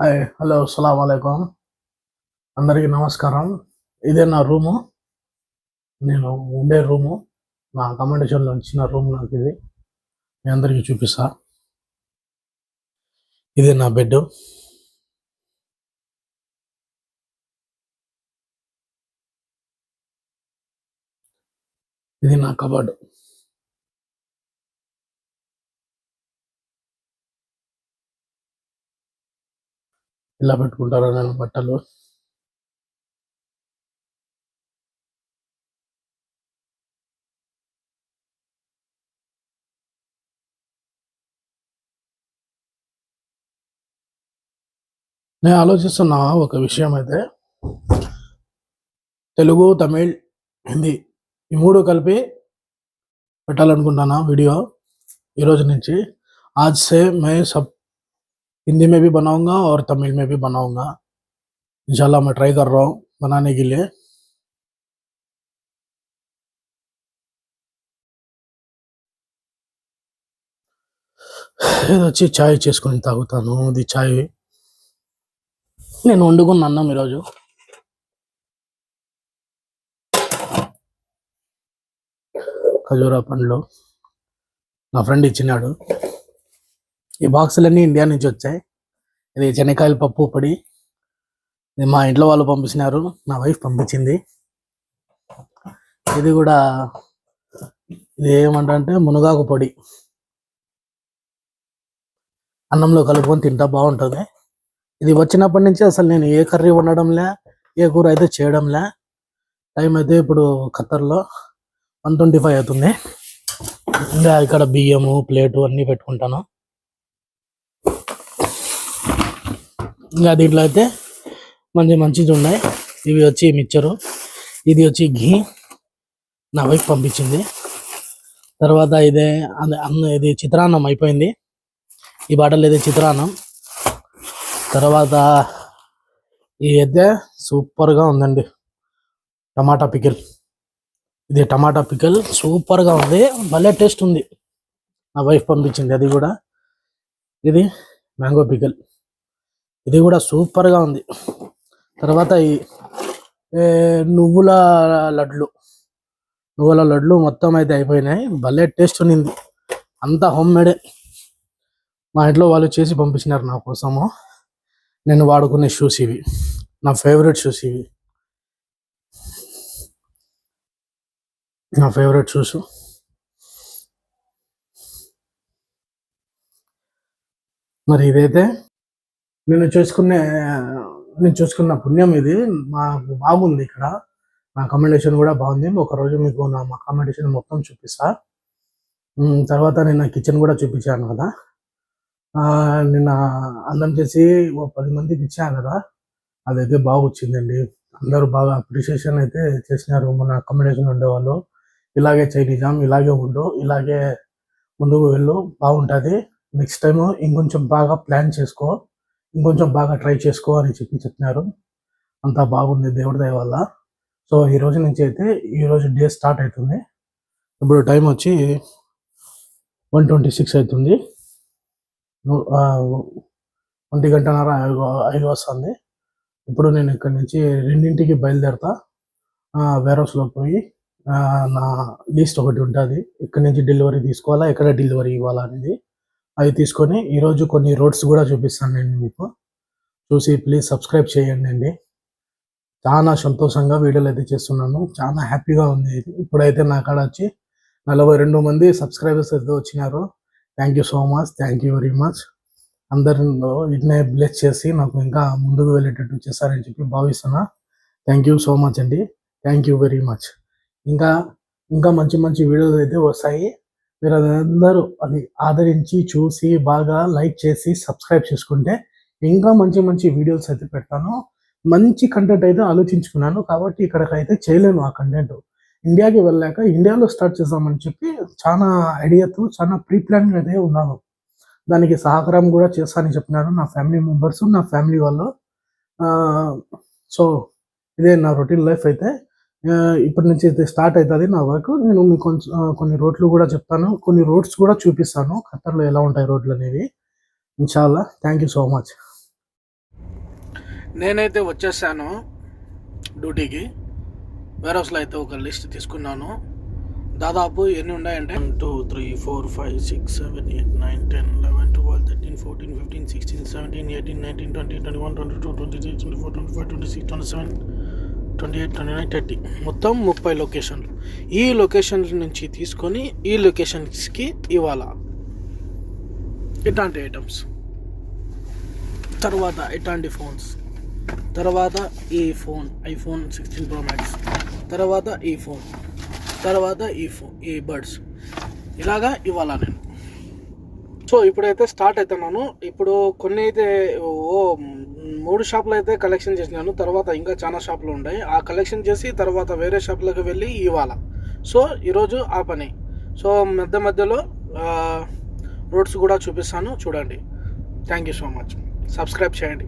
Hi hello అస్సలం అయికం అందరికీ నమస్కారం. ఇదే నా రూము. నేను ఉండే రూము. నా అకామిడేషన్లో ఇచ్చిన రూమ్ నాకు ఇది. మీ అందరికీ చూపిస్తా. ఇదే నా బెడ్ ఇది నా కబర్డ్ ఎలా పెట్టుకుంటారు నెల బట్టలు. నేను ఆలోచిస్తున్న ఒక విషయం అయితే. తెలుగు తమిళ్ హిందీ ఈ మూడు కలిపి పెట్టాలనుకుంటున్నా వీడియో ఈరోజు నుంచి. ఆజ్ సే మే సబ్ हिंदी में भी बनाऊंगा और तमिल में भी बनाऊंगा इंशाल्लाह मैं ट्राई कर रहा हूँ बनाने के लिए ఇది వచ్చి చాయ్ చేసుకొని తాగుతాను ఇది చాయ్ నేను వండుకున్న అన్నం ఈరోజు ఖజూరా పండ్లు నా ఫ్రెండ్ ఇచ్చినాడు ఈ బాక్సులన్నీ ఇండియా నుంచి వచ్చాయి. ఇది శనక్కాయల పప్పు పొడి. ఇది మా ఇంట్లో వాళ్ళు పంపించినారు. నా వైఫ్ పంపించింది. ఇది కూడా ఇది ఏమంటే మునగాకు పొడి. అన్నంలో కలుపుకొని తింటా బాగుంటుంది. ఇది వచ్చినప్పటి నుంచి అసలు నేను ఏ కర్రీ వండడంలే ఏ కూర అయితే చేయడంలే. టైం అయితే ఇప్పుడు ఖత్తర్లో వన్ ట్వంటీ ఫైవ్ అవుతుంది. ఇంకా ఇక్కడ బియ్యము ప్లేటు అన్నీ పెట్టుకుంటాను. ఇంకా దీంట్లో అయితే మంచి మంచిది ఉన్నాయి. ఇవి వచ్చి మిక్చరు. ఇది వచ్చి ఘీ. నా వైఫ్ పంపించింది. తర్వాత ఇదే అన్న ఇది చిత్రాన్నం అయిపోయింది. ఈ బాటలు ఇది చిత్రాన్నం. తర్వాత ఇది అయితే సూపర్గా ఉందండి. టమాటా పికిల్. ఇది టమాటా పికిల్ సూపర్గా ఉంది. భలే టేస్ట్ ఉంది. నా వైఫ్ పంపించింది అది కూడా. ఇది మ్యాంగో పికిల్. ఇది కూడా సూపర్గా ఉంది. తర్వాత ఈ నువ్వుల లడ్లు. నువ్వుల లడ్లు మొత్తం అయితే అయిపోయినాయి. భలే టేస్ట్ ఉన్నింది. అంతా హోమ్ మేడే. మా ఇంట్లో వాళ్ళు చేసి పంపించినారు నా కోసము. నేను వాడుకునే షూస్ ఇవి. నా ఫేవరెట్ షూస్ ఇవి. నా ఫేవరెట్ షూస్. మరి ఇదైతే నేను చూసుకునే నేను చూసుకున్న పుణ్యం ఇది. మాకు బాగుంది ఇక్కడ. నా అకామిడేషన్ కూడా బాగుంది. ఒకరోజు మీకు నా అకామిడేషన్ మొత్తం చూపిస్తా. తర్వాత నేను కిచెన్ కూడా చూపించాను కదా. నిన్న అన్నం చేసి ఓ పది మందికి ఇచ్చాను కదా. అదైతే బాగా వచ్చిందండి. అందరూ బాగా అప్రిషియేషన్ అయితే చేసినారు మన అకామిడేషన్ ఉండేవాళ్ళు ఇలాగే చేయి నిజాం ఇలాగే ఉండు ఇలాగే ముందుకు వెళ్ళు బాగుంటుంది. నెక్స్ట్ టైం ఇంకొంచెం బాగా ప్లాన్ చేసుకో. ఇంకొంచెం బాగా ట్రై చేసుకో అని చెప్పి చెప్పినారు. అంతా బాగుంది దేవుడి దయ వల్ల. సో ఈ రోజు నుంచి అయితే ఈరోజు డే స్టార్ట్ అవుతుంది. ఇప్పుడు టైం వచ్చి వన్ ట్వంటీ సిక్స్ అవుతుంది. ఒంటి గంటన్నర ఐదు వస్తుంది. ఇప్పుడు నేను ఇక్కడి నుంచి రెండింటికి బయలుదేరతా. వేరోస్లో పోయి నా లిస్ట్ ఒకటి ఉంటుంది. ఇక్కడి నుంచి డెలివరీ తీసుకోవాలా ఎక్కడ డెలివరీ ఇవ్వాలా అనేది. అవి తీసుకొని ఈరోజు కొన్ని రోడ్స్ కూడా చూపిస్తాను నేను మీకు. చూసి ప్లీజ్ సబ్స్క్రైబ్ చేయండి అండి. చాలా సంతోషంగా వీడియోలు అయితే చేస్తున్నాను. చాలా హ్యాపీగా ఉంది. ఇప్పుడైతే నా కాడ వచ్చి నలభై రెండు మంది సబ్స్క్రైబర్స్ అయితే వచ్చినారు. Thank you so much thank you very much అందరిలో వీటినే బ్లెస్ చేసి నాకు ఇంకా ముందుకు వెళ్ళేటట్టు చేస్తారని చెప్పి భావిస్తున్నా. థ్యాంక్ యూ సో మచ్ అండి. థ్యాంక్ యూ వెరీ మచ్ ఇంకా ఇంకా మంచి మంచి వీడియోస్ అయితే వస్తాయి. మీరు అందరూ అది ఆదరించి చూసి బాగా లైక్ చేసి సబ్స్క్రైబ్ చేసుకుంటే ఇంకా మంచి మంచి వీడియోస్ అయితే పెడతాను. మంచి కంటెంట్ అయితే ఆలోచించుకున్నాను కాబట్టి ఇక్కడికైతే చేయలేను ఆ కంటెంట్ ఇండియాకి వెళ్ళాక ఇండియాలో స్టార్ట్ చేద్దామని చెప్పి చాలా ఐడియాతో చాలా ప్రీ ప్లాన్ అయితే ఉన్నాను. దానికి సహకారం కూడా చేస్తానని చెప్పినారు నా ఫ్యామిలీ మెంబర్స్ నా ఫ్యామిలీ వాళ్ళు. సో ఇదే నా రొటీన్ లైఫ్ అయితే. ఇప్పటి నుంచి అయితే స్టార్ట్ అవుతుంది నా వర్క్ నేను మీకు కొంచెం కొన్ని రోడ్లు కూడా చెప్తాను. కొన్ని రోడ్స్ కూడా చూపిస్తాను. ఖత్తర్లో ఎలా ఉంటాయి రోడ్లు అనేవి. ఇన్షాల్లా. థ్యాంక్ యూ సో మచ్ నేనైతే వచ్చేసాను డ్యూటీకి. వేర్ హౌస్లో అయితే ఒక లిస్ట్ తీసుకున్నాను. దాదాపు ఎన్ని ఉన్నాయంటే? One two three four five six seven eight nine ten eleven twelve thirteen fourteen fifteen sixteen seventeen eighteen nineteen twenty twenty one twenty two twenty three twenty four twenty five twenty six twenty seven twenty eight twenty nine thirty మొత్తం ముప్పై లొకేషన్లు. ఈ location నుంచి తీసుకొని ఈ లొకేషన్స్కి ఇవ్వాలా ఇట్లాంటి items తర్వాత ఇట్లాంటి ఫోన్స్ తర్వాత ఈ phone iPhone sixteen pro max తర్వాత ఈ ఫోన్ తర్వాత ఈ ఫోన్ ఈ బర్డ్స్ ఇలాగా ఇవ్వాలా నేను. సో ఇప్పుడైతే స్టార్ట్ అవుతున్నాను ఇప్పుడు కొన్ని అయితే ఓ మూడు షాపులు అయితే కలెక్షన్ చేసినాను. తర్వాత ఇంకా చాలా షాపులు ఉన్నాయి. ఆ కలెక్షన్ చేసి తర్వాత వేరే షాపులకు వెళ్ళి ఇవాళ సో ఈరోజు ఆ పని. సో మధ్య మధ్యలో రోడ్స్ కూడా చూపిస్తాను. చూడండి. Thank you so much subscribe చేయండి.